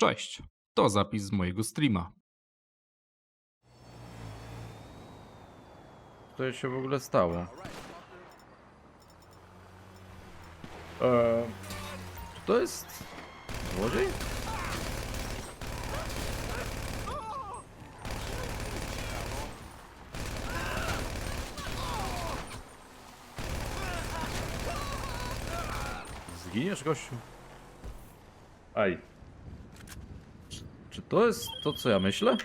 Cześć, to zapis z mojego streama. Co się w ogóle stało? Eee, to jest złodziej? Zginiesz, gościu? Aj. Czy, to jest to, co ja myślę?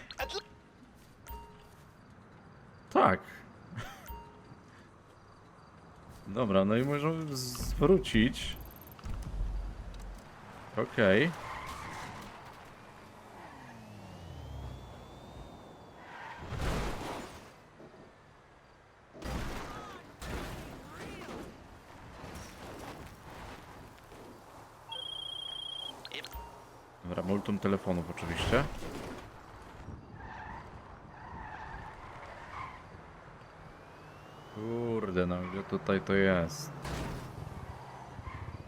Tak. Dobra, no i możemy zwrócić. Okej. Dobra, multum telefonów oczywiście. Kurde, no gdzie tutaj to jest?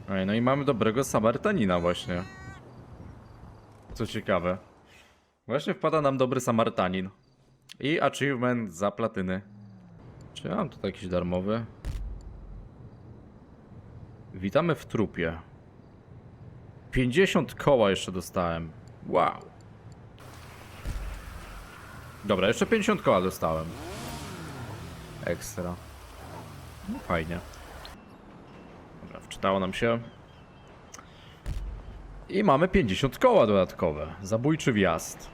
Ej, no i mamy dobrego Samarytanina właśnie. Co ciekawe. Właśnie wpada nam dobry Samarytanin. I achievement za platyny. Czy ja mam tutaj jakiś darmowy? Witamy w trupie. 50 koła jeszcze dostałem. Wow. Dobra, jeszcze 50 koła dostałem. Ekstra. No fajnie. Dobra, wczytało nam się. I mamy 50 koła dodatkowe. Zabójczy wjazd.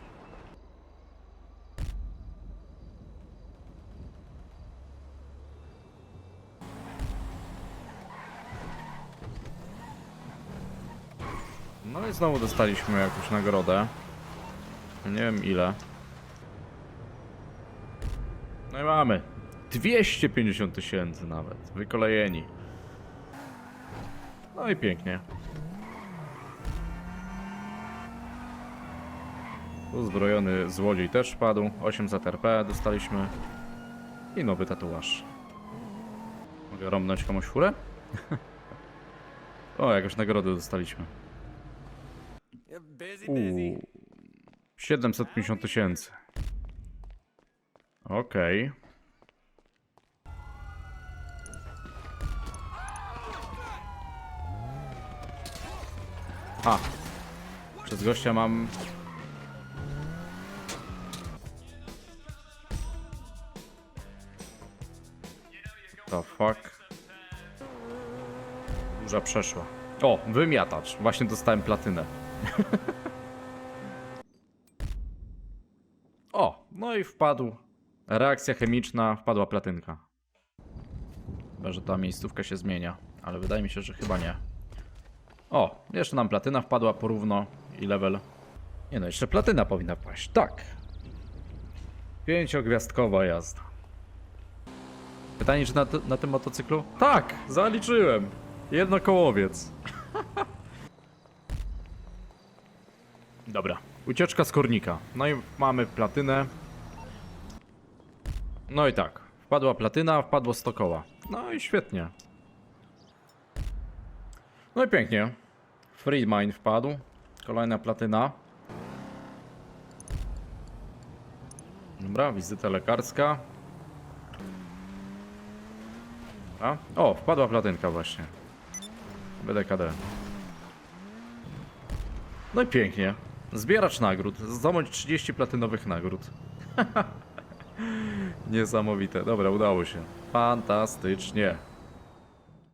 No i znowu dostaliśmy jakąś nagrodę. Nie wiem ile. No i mamy. 250 tysięcy nawet. Wykolejeni. No i pięknie. Uzbrojony złodziej też padł. 800 RP dostaliśmy. I nowy tatuaż. Mogę romnąć komuś furę? o, jakąś nagrodę dostaliśmy. Uuu. 750 tysięcy. Okej. A. Przez gościa mam... The fuck? Burza przeszła. O, wymiatacz. Właśnie dostałem platynę. o, no i wpadł. Reakcja chemiczna, wpadła platynka. Chyba, że ta miejscówka się zmienia, ale wydaje mi się, że chyba nie. O, jeszcze nam platyna wpadła porówno i level. Nie no, jeszcze platyna powinna paść. Tak. Pięciogwiazdkowa jazda. Pytanie, czy na, na tym motocyklu? Tak, zaliczyłem. Jednokołowiec. Dobra, ucieczka z kornika. No i mamy platynę. No i tak, wpadła platyna, wpadło 100 koła. No i świetnie. No i pięknie. Free mine wpadł. Kolejna platyna. Dobra, wizyta lekarska. Dobra. O, wpadła platynka właśnie. BDKD. No i pięknie. Zbieracz nagród. Zdobądź 30 platynowych nagród. Niesamowite. Dobra, udało się. Fantastycznie.